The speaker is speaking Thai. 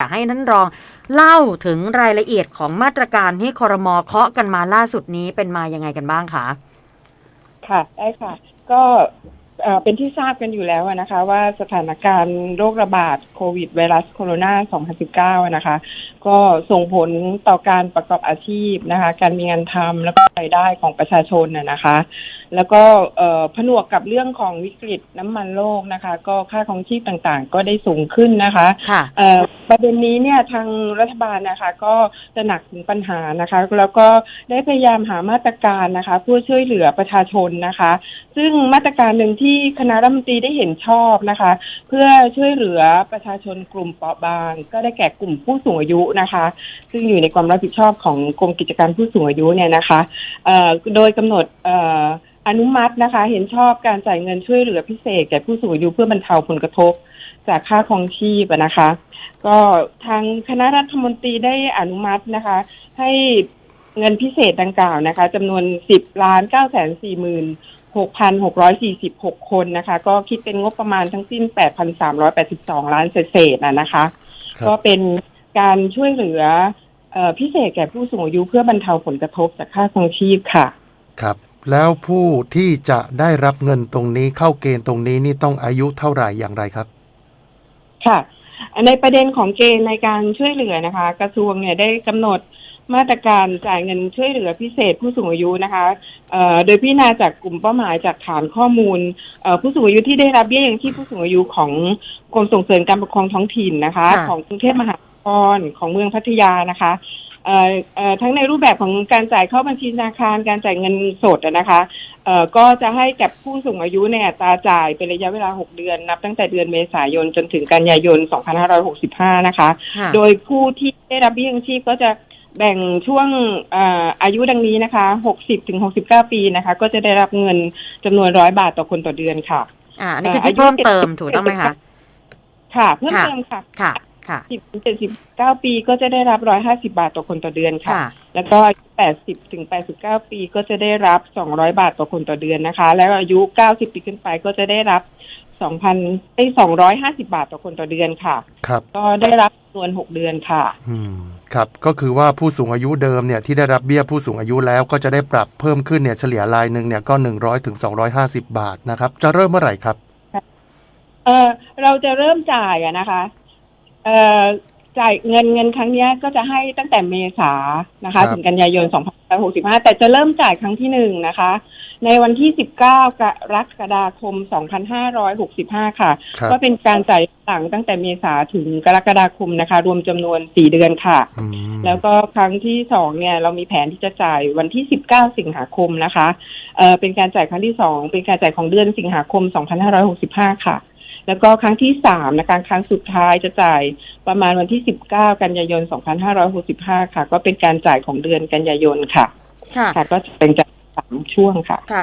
อยากให้ท่านรองเล่าถึงรายละเอียดของมาตรการที่คอรมอเคาะกันมาล่าสุดนี้เป็นมายังไงกันบ้างคะค่ะได้ค่ะ ก็เป็นที่ทราบกันอยู่แล้วนะคะ ว่าสถานการณ์โรคระบาดโควิดไวรัสโคโรนา 2019 นะคะ ก็ส่งผลต่อการประกอบอาชีพนะคะ การมีงานทำแล้วก็รายได้ของประชาชนน่ะนะคะ แล้วก็เอ่อผนวกกับเรื่องของวิกฤตน้ำมันโลกนะคะ ก็ค่าของชีพต่างๆ ก็ได้สูงขึ้นนะคะค่ะเอ่อประเด็นนี้เนี่ยทางรัฐบาลนะคะ ก็จะหนักถึงปัญหานะคะ แล้วก็ได้พยายามหามาตรการนะคะเพื่อช่วยเหลือประชาชนนะคะ ซึ่งมาตรการหนึ่งที่คณะรัฐมนตรีได้เห็นชอบนะคะ เพื่อช่วยเหลือประชาชนกลุ่มเปราะบาง ก็ได้แก่กลุ่มผู้สูงอายุนะคะ ซึ่งอยู่ในความรับผิดชอบของกรมกิจการผู้สูงอายุเนี่ยนะคะเอ่อโดยกำหนดเอ่ออนุมัตินะคะ เห็นชอบการจ่ายเงินช่วยเหลือพิเศษแก่ผู้สูงอายุเพื่อบรรเทาผลกระทบ จากค่าครองชีพอะนะคะ ก็ทางคณะรัฐมนตรีได้อนุมัตินะคะ ให้เงินพิเศษดังกล่าวนะคะจำนวน10ล้าน9แสน4หมื่น6,646คนนะคะ ก็คิดเป็นงบประมาณทั้งสิ้น8,382ล้านเศษๆนะนะคะครับก็เป็นการช่วยเหลือเอ่อพิเศษแก่ผู้สูงอายุเพื่อบรรเทาผลกระทบจากค่าครองชีพค่ะ ครับ แล้วผู้ที่จะได้รับเงินตรงนี้เข้าเกณฑ์ตรงนี้นี่ต้องอายุเท่าไหร่อย่างไรครับ ค่ะในประเด็นของเกณฑ์ในการช่วยเหลือนะคะ กระทรวงเนี่ยได้กำหนดมาตรการจ่ายเงินช่วยเหลือพิเศษผู้สูงอายุนะคะเอ่อโดยพิจารณาจากกลุ่มเป้าหมายจากฐานข้อมูลเอ่อผู้สูงอายุที่ได้รับเบี้ยยังชีพผู้สูงอายุของกรมส่งเสริมการปกครองท้องถิ่นนะคะค่ะของกรุงเทพมหานครของเมืองพัทยานะคะ เอ่อเอ่อทั้งในรูปแบบของการจ่ายเข้าบัญชีธนาคารการจ่ายเงินสดอะนะคะเอ่อก็จะให้กับผู้สูงอายุเนี่ยอัตราจ่ายเป็นระยะเวลา 6 เดือน นับตั้งแต่เดือนเมษายนจนถึงกันยายน 2565 นะคะ ค่ะโดยผู้ที่ได้รับเบี้ยยังชีพก็จะแบ่งช่วงเอ่ออายุดังนี้นะคะ 60ถึง69 ปีนะคะ ก็จะได้รับเงินจำนวนร้อยบาทต่อคนต่อเดือนค่ะ อ่าอันนี้คือที่เพิ่มเติมถูกต้องไหมคะ ค่ะ เพิ่มค่ะ เติมค่ะ ค่ะ ค่ะ10ถึง79ปีก็จะได้รับ150บาทต่อคนต่อเดือนค่ะ ค่ะ แล้วก็อายุ80ถึง89ปีก็จะได้รับ200บาทต่อคนต่อเดือนนะคะ แล้วอายุ90ปีขึ้นไปก็จะได้รับ2,000ไอ้250บาทต่อคนต่อเดือนค่ะ ครับ ก็ได้รับจำนวน6เดือนค่ะ อืม ครับ ก็คือว่าผู้สูงอายุเดิมเนี่ยที่ได้รับเบี้ยผู้สูงอายุแล้วก็จะได้ปรับเพิ่มขึ้นเนี่ยเฉลี่ยรายหนึ่งเนี่ยก็ 100ถึง250 บาทนะครับ จะเริ่มเมื่อไหร่ครับ เออเราจะเริ่มจ่ายอะนะคะ เออจ่ายเงินเงินครั้งเนี้ยก็จะให้ตั้งแต่เมษานะครัคะบ ถึงกันยายน2565 แต่จะเริ่มจ่ายครั้งที่หนึ่งนะคะ ในวันที่ 19 กรกฎาคม 2565 ค่ะ ครับก็เป็นการจ่ายหลังตั้งแต่เมษาถึงกรกฎาคมนะคะ รวมจำนวน 4 เดือนค่ะ อืมแล้วก็ครั้งที่สองเนี่ยเรามีแผนที่จะจ่ายวันที่ 19 สิงหาคมนะคะเอ่อเป็นการจ่ายครั้งที่สองเป็นการจ่ายของเดือนสิงหาคม 2565 ค่ะ แล้วก็ครั้งที่สามนะคะครั้งสุดท้ายจะจ่ายประมาณวันที่19กันยายน2565ค่ะ ก็เป็นการจ่ายของเดือนกันยายนค่ะ ค่ะค่ะก็จะเป็นจ่ายสามช่วงค่ะ ค่ะ